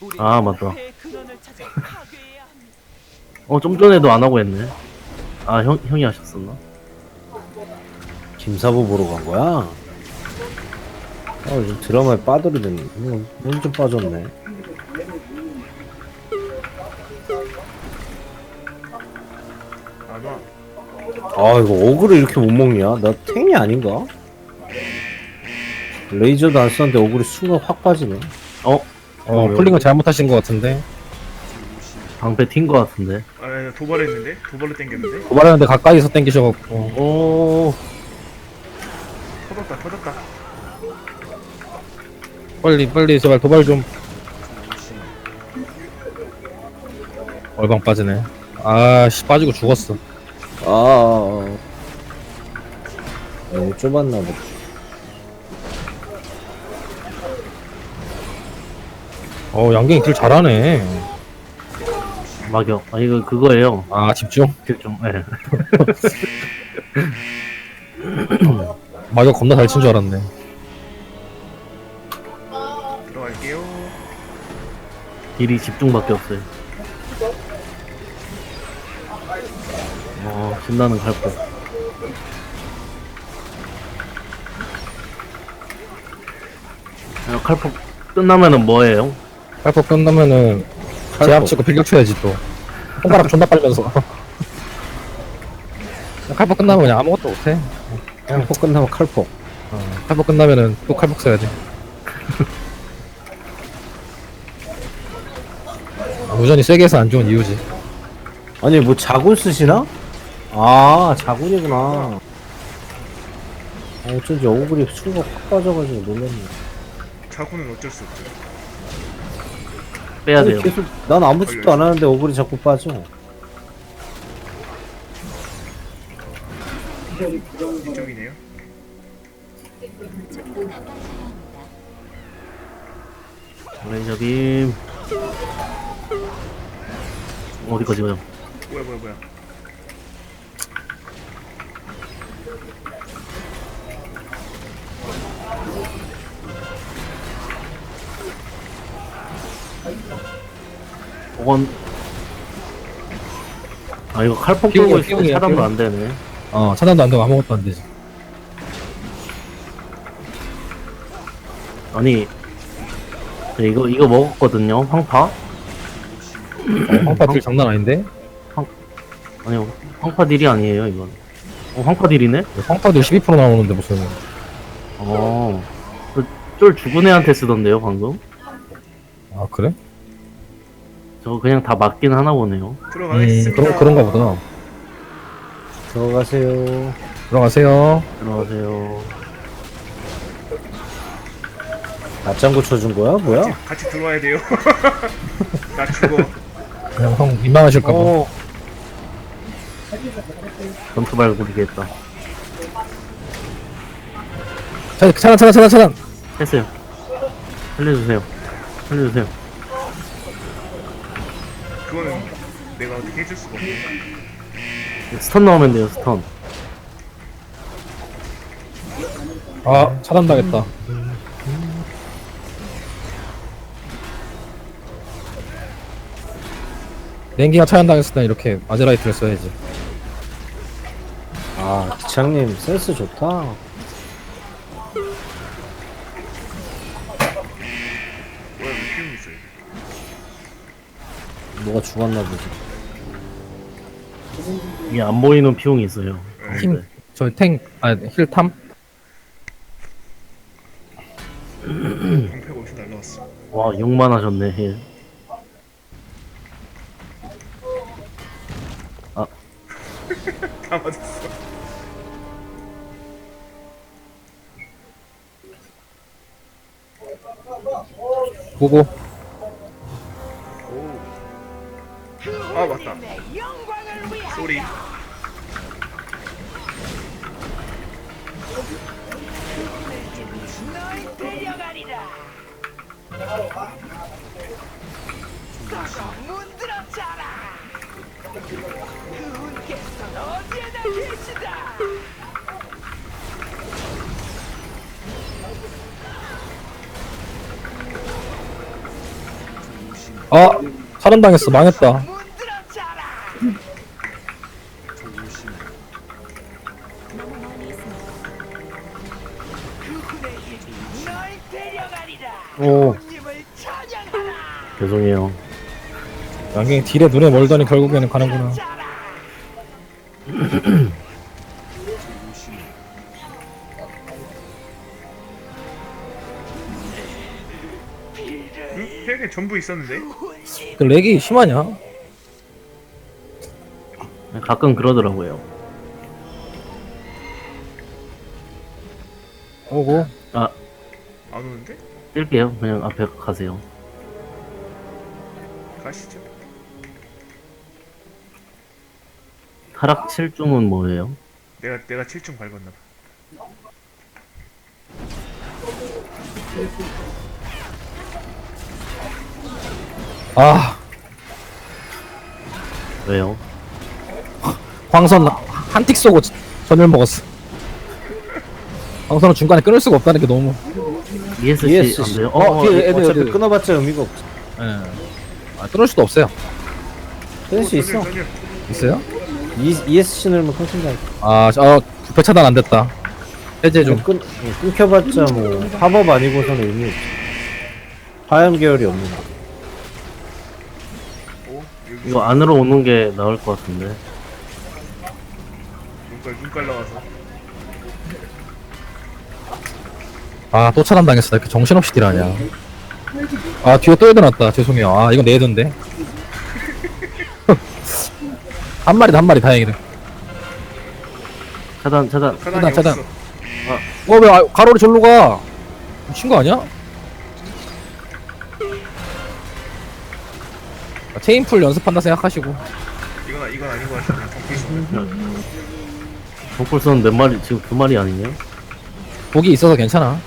우리 아, 맞다. 어, 좀 전에도 안 하고 했네. 아, 형, 형이 하셨었나? 김사부 보러 간 거야? 아, 요즘 드라마에 빠들이더니 뭐, 완전 빠졌네. 아, 이거 어그를 이렇게 못 먹냐? 나 탱이 아닌가? 레이저도 안 썼는데 어그이 순간 확 빠지네. 어, 어 폴링을 잘못하신 것 같은데 방패 튄 거 같은데. 아, 나 도발했는데? 도발로 땡겼는데? 도발하는데 가까이서 땡기셔갖고 오, 터졌다, 터졌다. 빨리 빨리 제발 도발 좀 얼방 빠지네 아씨 빠지고 죽었어 아, 아, 아. 너무 좁았나 보다. 어 양갱이 딜 잘하네 막역. 아, 이거 그거예요. 아 집중 집중. 예. 마격 겁나 잘 친 줄 알았네 들어갈게요. 딜이 집중밖에 없어요. 어, 신나는 갈고. 아, 칼폭 끝나면은 뭐예요? 칼폭 끝나면은 제압 치고 필격 쳐야지 또 손가락 존나 빨면서 칼폭 끝나면 그냥 아무것도 못해 그냥 폭 끝나면 칼폭. 어, 칼폭 끝나면은 또 칼폭 써야지 아, 무전이 세게 해서 안 좋은 이유지 아니, 뭐 자군 쓰시나? 아, 자군이구나. 아, 어쩐지 어그이 순간 확 빠져가지고 놀랐네. 자구는 어쩔 수 없죠. 빼야 돼요. 계속 난 아무 짓도 안 하는데 어글이 자꾸 빠져. 이쪽이네요. 레이저 빔. 어디까지 가요? 뭐야, 뭐야, 뭐야. 저건. 아, 이거 칼폭 들고 피용이야, 차단도 피용. 안 되네. 어 차단도 안 되고 아무것도 안 되지 아니. 저 이거, 이거 먹었거든요. 황파? 어, 황파 딜 장난 아닌데 아니요. 황파 딜이 아니에요, 이건. 어, 황파 딜이네? 황파 딜12% 나오는데 무슨 어. 그, 쫄 죽은 애한테 쓰던데요, 방금? 아 그래? 저거 그냥 다 맞긴 하나 보네요. 음 들어가겠습니다. 그런 그런가 보다 들어가세요. 들어가세요 들어가세요. 맞장구 쳐준 거야? 뭐야? 같이, 같이 들어와야 돼요. 나 죽어. 그냥 형 민망하실까봐 어. 전투 발굴이겠다. 차- 차단 차단 차단 차단 했어요. 살려주세요. 살려주세요. 내가 어떻게 해줄 수가 없네. 스턴 넣으면 돼요, 스턴. 아 차단당했다 냉기가 차단당했을 땐 이렇게 아제라이트를 써야지 아, 기창님 센스 좋다. 뭐야, 왜 피움 있어요? 뭐가 죽었나 보지. 이게 안 보이는 피용이 있어요. 힘 저희 탱아 힐탐 방패가 어디서 날라왔어. 와, 6만 하셨네, 힐. 다 맞았어. 보고 오. 아, 맞다. 쏘리. 계시다. 아 살인당했어 망했다 오. 죄송해요 양갱이 딜에 눈에 멀더니 결국에는 가는구나. 응? 헬에 전부 있었는데? 그 렉이 심하냐? 가끔 그러더라고요 오고 아안 오는데? 뛸게요 그냥 앞에 가세요 가시죠. 타락 7중은 뭐예요? 내가 내가 7중 밟았나 봐. 아 왜요? 광선 한틱 쏘고 전멸 먹었어 광선은 중간에 끊을 수가 없다는 게 너무 ESC, ESC. 안 돼요? 어, 예. 어차피 애들. 끊어봤자 의미가 없어. 예. 아, 끊을 수도 없어요 끊을 수 있어. 있어요? ESC 넣으면 끊긴다. 아, 어, 부패 차단 안 됐다. 해제 좀. 끊, 어, 끊겨봤자 뭐 합업 아니고서는 의미 없어. 화염 계열이 없는 거. 이거 안으로 오는 게 나을 것 같은데 눈깔 눈깔 나와서. 아, 또 차단 당했어. 나 이렇게 정신없이 딜하냐. 아, 뒤에 또 애들났다. 죄송해요. 아, 이건 내 애던데. 한 마리다, 한 마리. 다행이다. 차단 차단 차단이 차단. 없어. 어, 왜, 아, 가로리 절로 가? 미친 거 아니야? 아, 체인풀 연습한다 생각하시고. 이건 이건 아닌 것 같은데. 정골선 몇 마리 지금 두 마리 아니냐? 복이 있어서 괜찮아.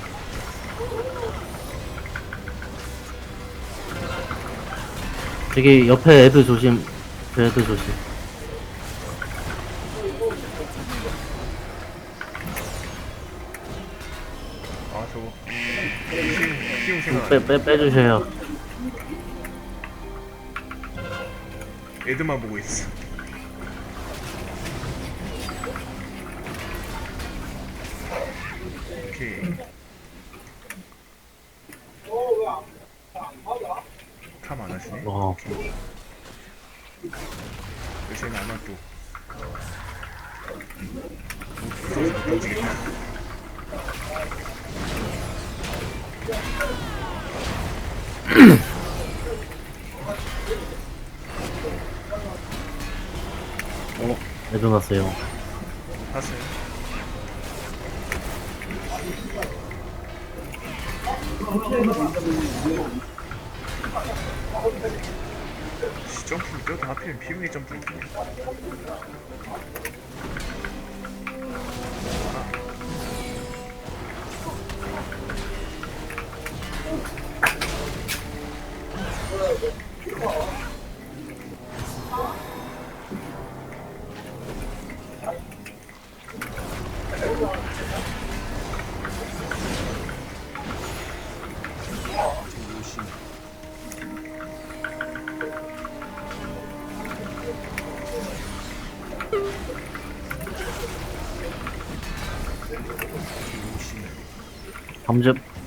저기 옆에 애들 조심 옆에 애들 조심 아 저거. 생각. 빼, 빼, 빼주셔요 애들만 보고 있어. 오케이. 탐안 하시네. 어 요새는 안못 던지겠다. 애들 났어요 봤어요. 씨, 점프를 뼈도 하필 피부에 점프를 밤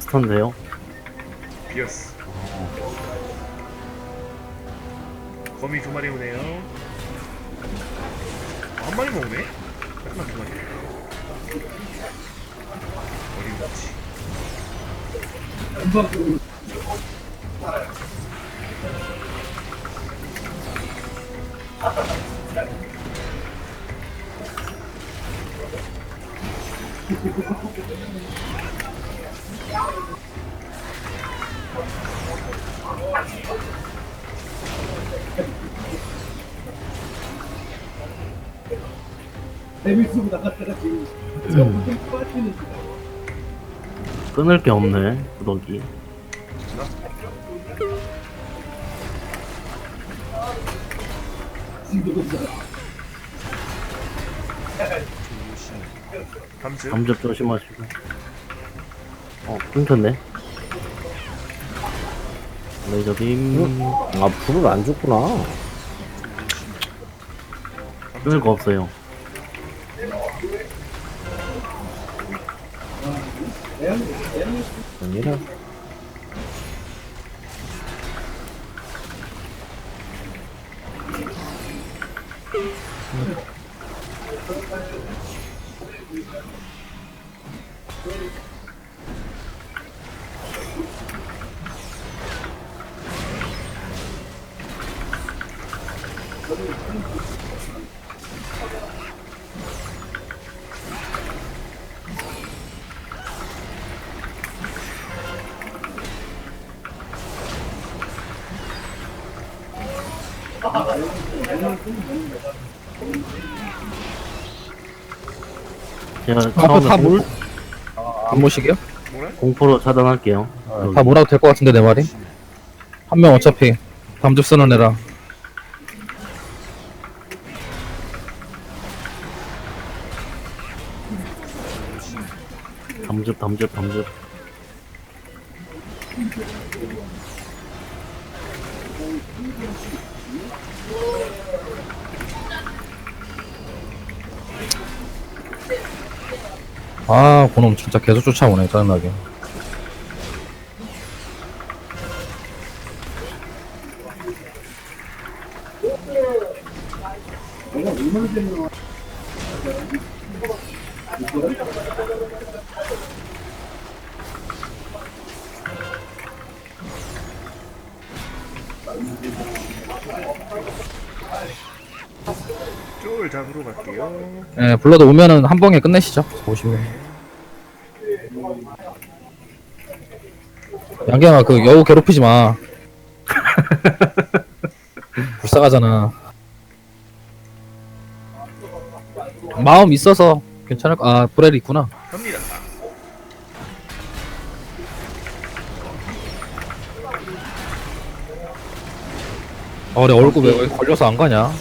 즙 스턴데요 비었어. 거미 두 마리 오네요. 아, 한 마리만 오네? 잠깐만 두 마리. 어림없지. 끊을 게 없네 구더기. 밤즈? 밤즙 조심하시고. 어 끊겼네 레이저 빔. 아 불을 안 줬구나 끊을 거 없어요. 아니라 제가 앞에 처음에 다 공- 물? 안 모시게요? 공포로 차단할게요. 다 몰아도 될 것 같은데 내 말이? 한 명 어차피 담즙 쓰는 애라 담즙, 담즙, 담즙. 아 그놈 진짜 계속 쫓아오네 짜증나게 블러드 오면은 한 방에 끝내시죠 보시면 양갱아 그 여우 괴롭히지 마 불쌍하잖아 마음 있어서 괜찮을 거, 아, 브렐 있구나. 갑니다. 아, 그래, 얼굴 왜 걸려서 안 가냐?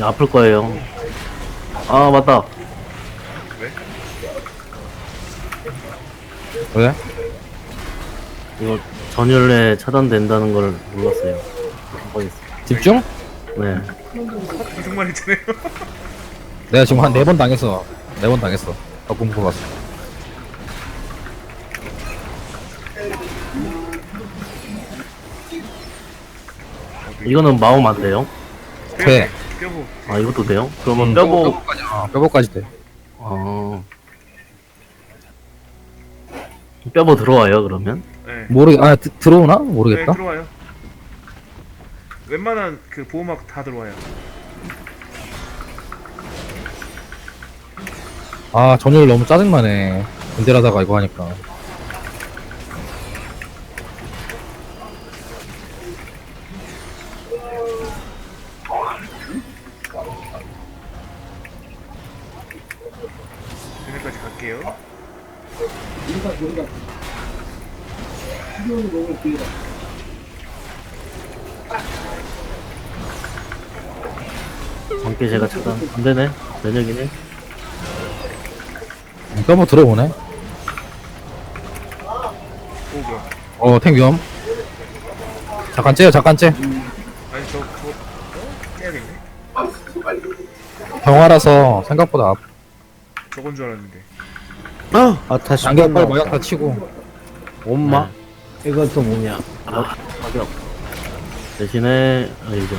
아플 거예요. 아, 맞다. 왜? 이거 전율에 차단된다는 걸 몰랐어요. 집중? 네. 정말 있잖아요. 내가 지금 한 네 번 당했어. 네 번 당했어. 아, 공부 봤어. 이거는 마음 안 돼요? 돼. 뼈보. 아, 이것도 돼요? 그러면 음, 뼈보, 뼈보까지, 어, 뼈보까지 돼. 어. 뼈보 들어와요, 그러면? 네. 모르, 아, 드, 들어오나? 네 모르겠다. 들어와요. 웬만한 그 보호막 다 들어와요. 아, 전율 너무 짜증나네. 군대라다가 이거 하니까. 함께 제가 차단. 안 되네. 면역이네. 들어오네. 오 뭐야? 어, 탱 위험. 잠깐 째요, 잠깐 째. 아니 저 저거 어? 깨야겠네. 병화라서 생각보다 앞. 저건 줄 알았는데. 아 다시 양갱 빨리 마약 다 치고. 엄마 이건 또 뭐냐 아, 가격. 대신에, 레이저.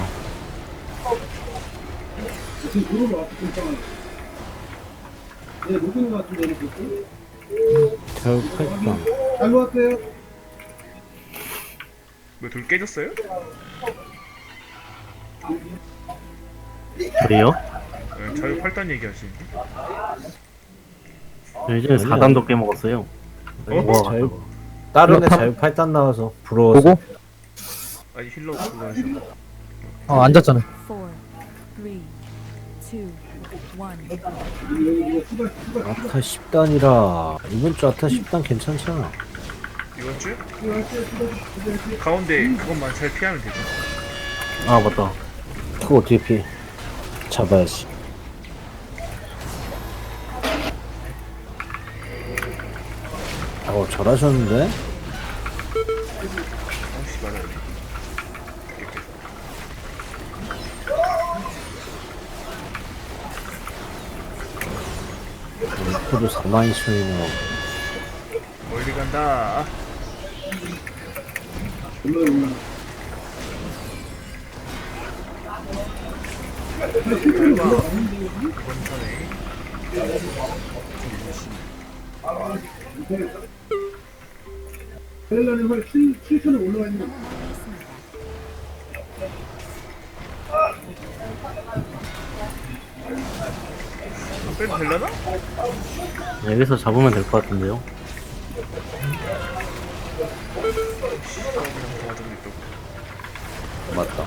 잘 팔까 뭐돌 깨졌어요? 그래요? 네, 자유 팔단 얘기하시는데. 저 이제 4단도 깨먹었어요. 어? 와, 자유 다른 애 그렇다. 자유 팔단 나와서 부러워서 보고. 아니 힐러. 어, 앉았잖아. four, three, two, one. 아타 10단이라 이번 주 아타 10단 괜찮잖아 이번 주? 가운데 그것만 잘 피하면 되죠. 아, 맞다. 그거 어떻게 피해 잡아야지 어 잘하셨는데? 루프도 4만 2천이네요 멀리 간다. 음. 설마 이 빼도 되려나? 여기서 잡으면 될 것 같은데요. 맞다.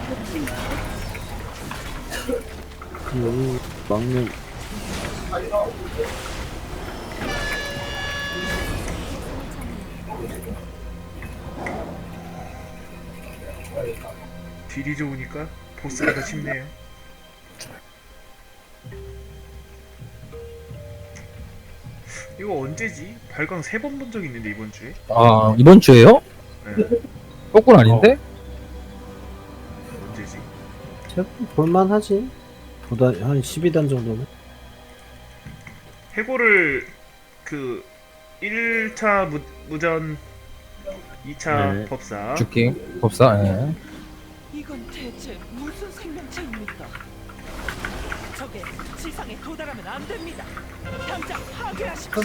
여기 막내 딜이 좋으니까 보스가 더 쉽네요. 이거 언제지? 발광 세 번 본 적 있는데 이번 주에? 아 이번 주에요? 네. 거꾸는 아닌데? 언제지? 제가 볼만하지. 도단 한 12단 정도는. 해고를 그 1차 무, 무전 2차 네. 법사 죽기 법사 예. 이건 대체 무슨 생명체입니까? 적의 지상에 도달하면 안 됩니다. 당장 파괴하십시오.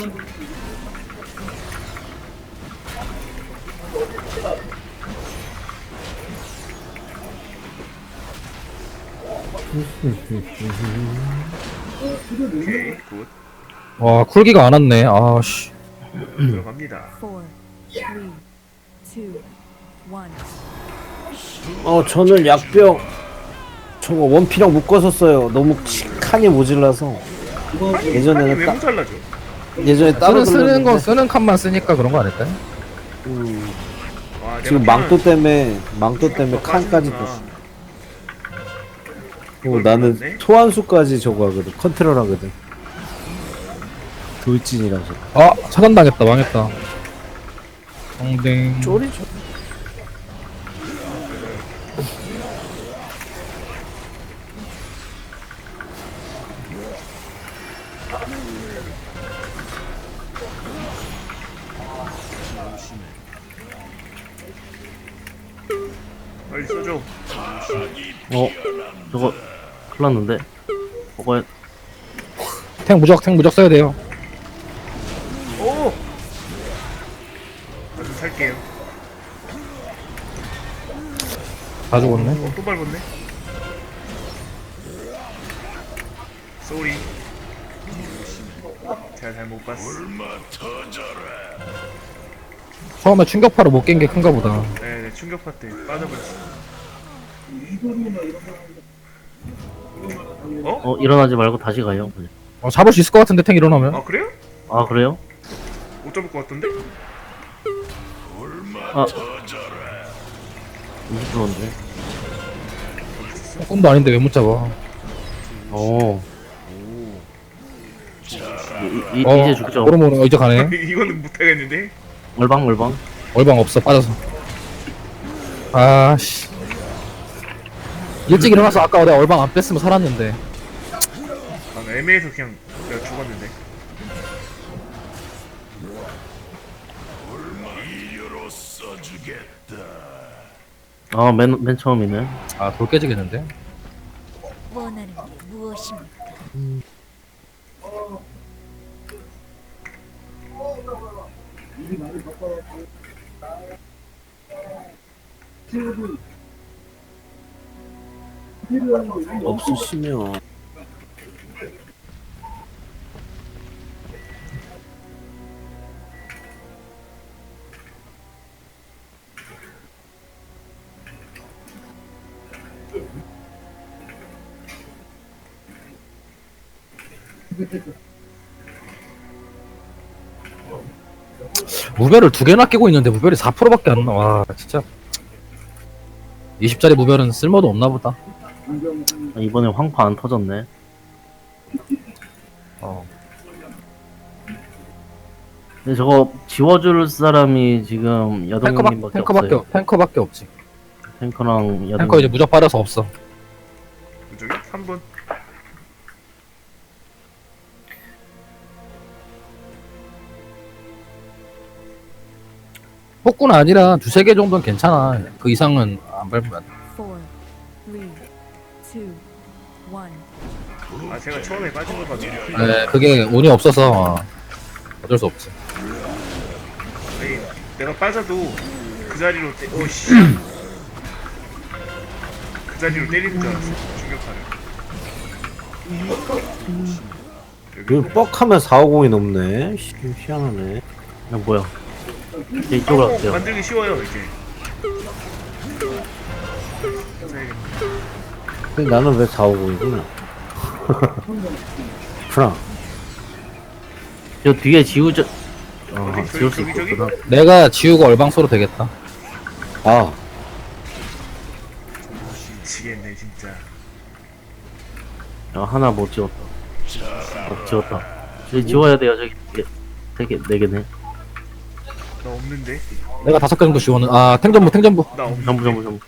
오케이 굿 와 쿨기가 안 왔네 아씨 들어갑니다 Four, three, two, one. 어 저는 약병 저거 원피랑 묶어서 써요. 너무 칸이 모질라서 예전에는 왜딱 모자라죠? 예전에 따로 쓰는, 쓰는 거 돌렸는데 쓰는 칸만 쓰니까 그런 거 아닐까요? 음, 와, 지금 내가 망토 때문에 망토 때문에 또 칸까지 빠지는구나. 떴어. 나는? 소환수까지 저거 하거든 컨트롤 하거든 돌진이라서 아 차단당했다 망했다 엉댕 빨리 써줘 어, 저거 큰일 났는데. 먹어야 탱 무적 탱 무적 써야 돼요 다 죽었네 어, 또 밟았네 쏘리 제가 잘못 봤어 처음에 충격파로 못 깬 게 큰가 보다 네 네 충격파 때 빠져버렸어 어? 어 일어나지 말고 다시 가요. 그냥. 어, 잡을 수 있을 것 같은데 탱 일어나면 아 그래요? 아 그래요? 못 잡을 것 같던데? 아 20%인데. 꿈도 아닌데 왜 못 잡아 어. 이, 이, 어, 이제 죽죠. 모르 모르 어, 이제 가네 이거는 못하겠는데? 얼방 얼방. 얼방 없어 빠져서 아씨 일찍 일어나서 아까 내가 얼방 안 뺐으면 살았는데 아 애매해서 그냥 내가 죽었는데 아 맨 맨 처음이네. 아 돌 깨지겠는데 원하는 게 무엇입니까? 없으시면 무별을 두 개나 끼고 있는데 무별이 4%밖에 안 나와 진짜 20짜리 무별은 쓸모도 없나 보다 아, 이번에 황파 안 터졌네. 어. 근데 저거 지워줄 사람이 지금 탱커밖, 여동님밖에 탱커밖에, 없어요. 없- 탱커밖에 없지 탱커랑 여동. 탱커 이제 무적 빠져서 없어 이쪽에 3분 폭군 아니라 두세 개 정도는 괜찮아. 그 이상은 안 밟으면 안 돼. Four, three, two, one. 아 제가 처음에 빠진 거 가지고 네, 그게 운이 없어서 어쩔 수 없지. 아니, 내가 빠져도 그 자리로 때 오씨 그 자리로 때리는 줄 알았어 충격파를 이거 뻑하면 450이 넘네. 씨, 희한하네. 야, 뭐야. 이제 이쪽으로 갈게요. 만들기 쉬워요 이제. 근데 나는 왜 450이구나. 프랑. 저 뒤에 지우자. 어, 어디, 지울 수 저기, 저기, 있구나. 내가 지우고 얼방소로 되겠다. 아, 미치겠네 진짜 야, 하나 못 지웠다. 어, 지웠다. 저기 지워야 돼요, 저기. 네, 세 개, 네 개네. 나 없는데 내가 다섯 개 정도 지우는, 아, 탱전부, 탱전부. 나 없는데 전부, 전부, 전부.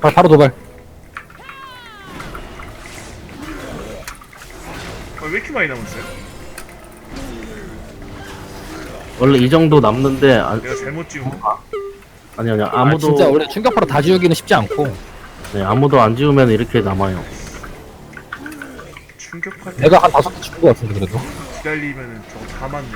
바로, 바로 도발. 아, 왜 이렇게 많이 남았어요? 원래 이 정도 남는데, 아, 내가 잘못 지운 거 아니, 아니, 아, 아무도, 진짜 원래 충격파로 다 지우기는 쉽지 않고, 네, 아무도 안 지우면 이렇게 남아요. 충격파 때 내가 한 다섯 개 지운 것 같은데, 그래도. 기다리면은 저거 다 맞네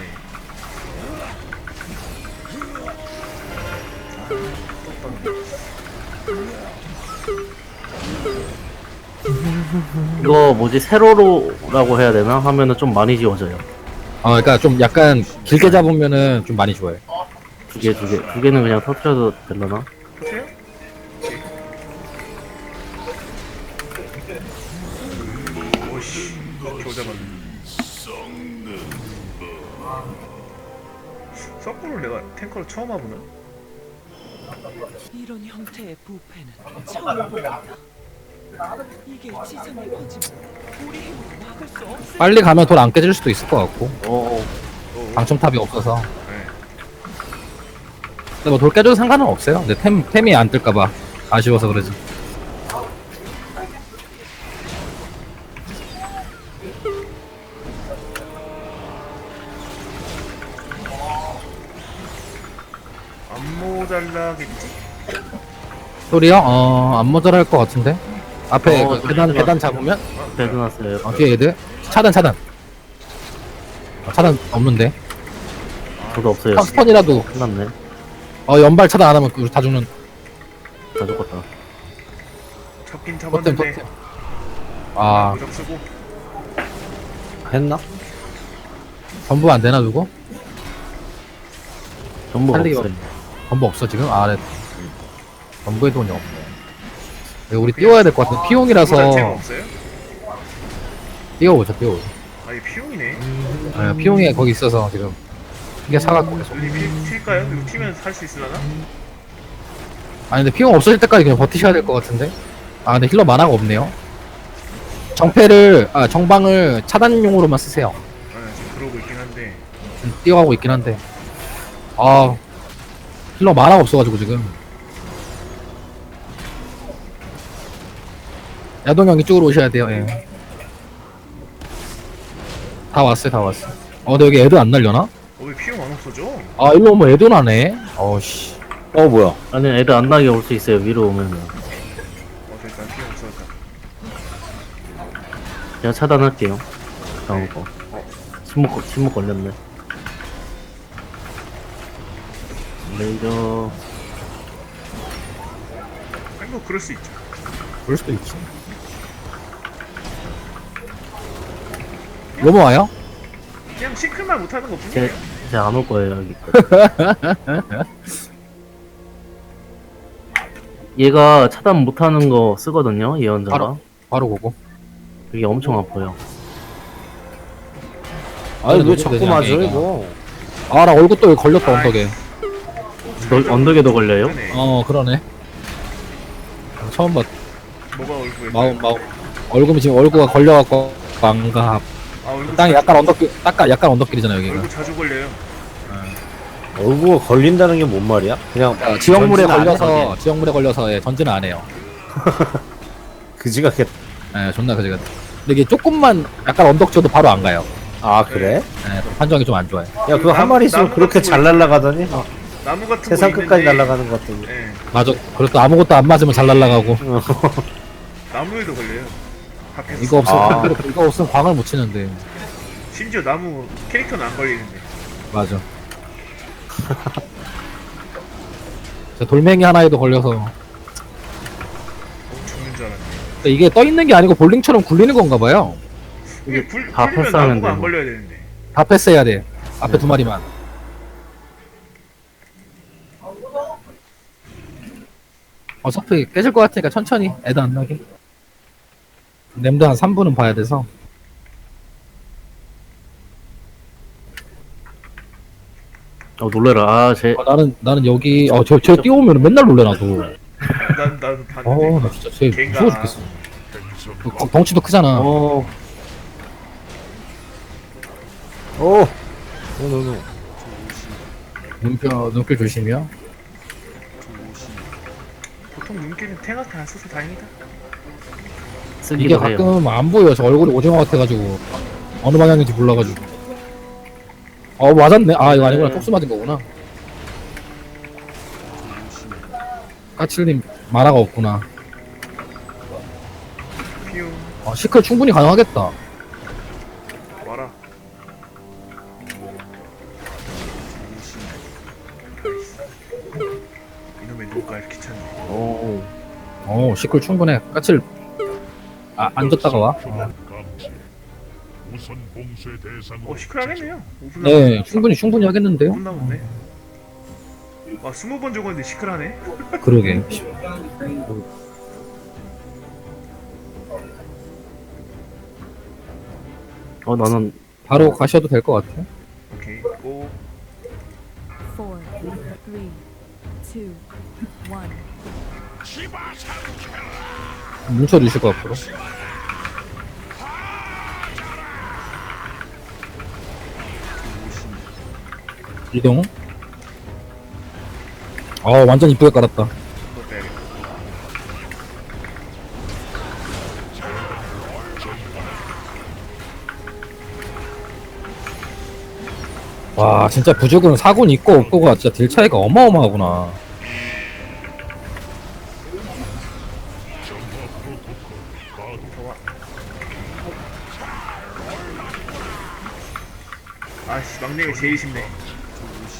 이거 뭐지, 세로로라고 해야 되나? 하면은 좀 많이 지워져요. 아, 그러니까 좀 약간 길게 잡으면은 좀 많이 좋아요. 두 개, 두 개. 두 개는 그냥 터트려도 되려나? 잡았네 서꾸를 내가 탱커를 처음 와보나? 이런 형태의 부패는 처음 봅니다. 이게 지상에 퍼지면 우리 힘으로 막을 수 없을 빨리 가면 돌 안 깨질 수도 있을 것 같고, 어, 방첨탑이 없어서. 네. 근데 뭐 돌 깨져도 상관은 없어요. 근데 템, 템이 안 뜰까봐. 아쉬워서 그러지. 소리요? 어, 안 모자랄 것 같은데? 앞에 어, 그좀 계단. 계단 잡으면? 배드 났어요. 어, 뒤에 애들? 차단, 차단. 어, 차단 없는데? 저도 없어요. 아, 스펀이라도, 끝났네. 어, 연발 차단 안 하면 우리 다 죽는. 다 죽었다. 잡긴 잡았는데 토템. 아, 무적 쓰고 했나? 전부 안 되나, 누구? 전부 살리기 없어요. 전부 없어, 지금? 아, 네. 전부의 돈이 없네. 이거 우리 띄워야 될 것 같은데, 그거 피용이라서, 없어요? 띄워보자, 띄워보자. 아니 피용이네 아, 피용이 거기 있어서 지금. 이게 사갖고 계속. 우리 피, 튈까요? 이거 튀면 살 수 있으려나? 아니 근데 피용 없어질 때까지 그냥 버티셔야 될 것 같은데 아 근데 힐러 만화가 없네요 정패를 아 정방을 차단용으로만 쓰세요 아 지금 그러고 있긴 한데 지금 뛰어가고 있긴 한데 아 힐러 만화가 없어가지고 지금 야동형 이쪽으로 오셔야 돼요 예. 다 왔어요 다 왔어 어 근데 여기 애들 안 날려나? 어 왜 피용 안 없어져? 아 일로 오면 애들 나네 어씨 어, 뭐야. 아니, 애들 안 나게 올 수 있어요, 위로 오면은. 어 됐다 피용 없어졌다 제가 차단할게요. 다음 거. 침묵, 걸- 침묵 걸렸네. 레이저. 아니 뭐 그럴 수 있죠 그럴 수도 있지 넘어와요? 그냥 싱크만 못하는 것 제, 뿐이에요 제안 올 거예요, 여기. 얘가 차단 못하는 거 쓰거든요, 예언자가. 바로. 바로 고고 그게 엄청 아파요. 아니, 왜 누구 자꾸 맞아, 얘가. 이거. 아 나 얼굴 또 걸렸다 아이. 언덕에 너, 언덕에도 걸려요? 그러네. 어 그러네 처음 봤 뭐가 얼굴에 마음 마음 얼굴이 지금 얼굴가 걸려갖고 망갑 아 얼굴 땅이 약간 언덕길 약간 약간 언덕길이잖아 여기가 얼굴 자주 걸려요 얼굴 걸린다는 게 뭔 말이야? 그냥 아, 지역물에 전진 안 해, 걸려서 지역물에 걸려서 예, 전진을 안 해요 그지가 겠 예 존나 그지가 근데 이게 조금만 약간 언덕 줘도 바로 안 가요 아, 그래? 예, 좀 판정이 좀 안 좋아요 야, 그거 한 마리 있으면 나무 그렇게 같은 잘 날아가더니? 아, 나무 같은 거 세상 끝까지 있는데, 날아가는 것 같더니. 예. 맞아. 그래도 아무것도 안 맞으면 잘 날아가고. 나무에도 걸려요. 밖에서. 이거 없으면 아. 이거 없으면 광을 못 치는데. 심지어 나무 캐릭터는 안 걸리는데. 맞아. 저 돌멩이 하나에도 걸려서 어, 죽는 줄 알았네. 그러니까 이게 떠 있는 게 아니고 볼링처럼 굴리는 건가 봐요. 이게 굴, 다 굴리면 패스하면 나무가 안 되고. 걸려야 되는데. 다 패스해야 돼. 앞에 두 마리만. 어차피 깨질 것 같으니까 천천히 애도 안 나게. 램도 한 3분은 봐야 돼서. 어 놀래라 아 제 어, 나는 나는 여기 어 저 저 뛰어오면 맨날 놀래 나도. 난, 나도 봤는데. 어, 나 진짜 쟤 걔가- 무서워 죽겠어. 그 덩치도 크잖아. 어 오! 노노노. 눈뼈 눈길 조심이요. 보통 눈길은 탱한테 안 써서 다행이다. 이게 쓰기도 해요 가끔 안 보여. 저 얼굴이 오징어 같아가지고 어느 방향인지 몰라가지고. 어 맞았네. 아 이거 아니구나. 톡수 맞은 거구나. 까칠님 만화가 없구나. 어, 시클 충분히 가능하겠다. 와라. 이놈의 눈깔 귀찮네. 오 어 시클 충분해. 까칠 아 앉았다가 와. 어. 시크하겠네요. 5분 네 충분히 충분히 하겠는데요. 5분 남았네. 와 20번 적었는데 시크하네. 그러게. 어 나는 바로 가셔도 될 것 같아. 오케이 고. Four, three, two, one. 뭉쳐 주실 거 앞으로. 이동. 어 완전 이쁘게 깔았다. 와 진짜 부족은 사군 있고 없고가 진짜 딜 차이가 어마어마하구나. 제일 쉽네.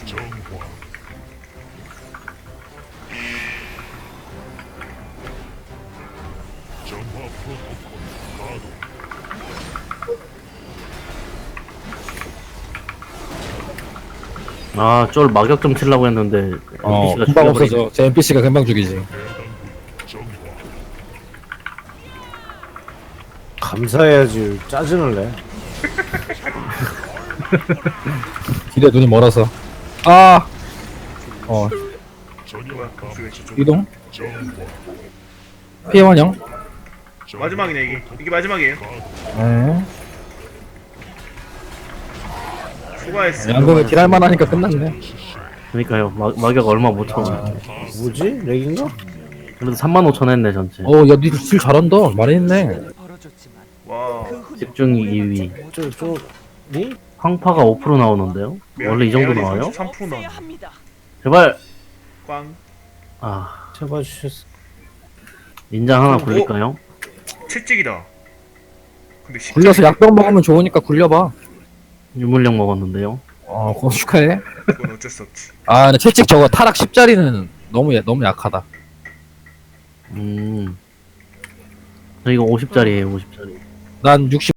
가동 아쫄 마격 좀 치려고 했는데 어 NPC가 금방 죽여버리네 없어져. 제 NPC가 금방 죽이지. 감사해야지. 짜증을 내. 길에 눈이 멀어서. 아. 어. 이동. 피해 환영. 마지막이네 이게. 이게 마지막이에요. 네. 수고했어. 양궁에 딜할 만 하니까 끝났네. 그러니까요 마, 마격 얼마 못 쳐. 뭐지? 렉인가? 그래도 3만 5천 했네 전체 어, 야, 니도 딜 잘한다. 말했네. 와. 집중이 2위 저, 저, 니? 황파가 5% 나오는데요 원래 이 정도 나와요? 3% 없애야 나와. 합니다. 제발 꽝. 아 제발 주셨어. 인장 하나 어? 굴릴까요? 채찍이다. 근데 십 굴려서 약병 먹으면 좋으니까 굴려봐. 유물력 먹었는데요 어, 그거 축하해. 그건 어쩔 수 없지. 아, 근데 채찍 저거 타락 10짜리는 너무, 야- 너무 약하다. 음. 저 이거 50짜리에요, 50짜리. 난 60.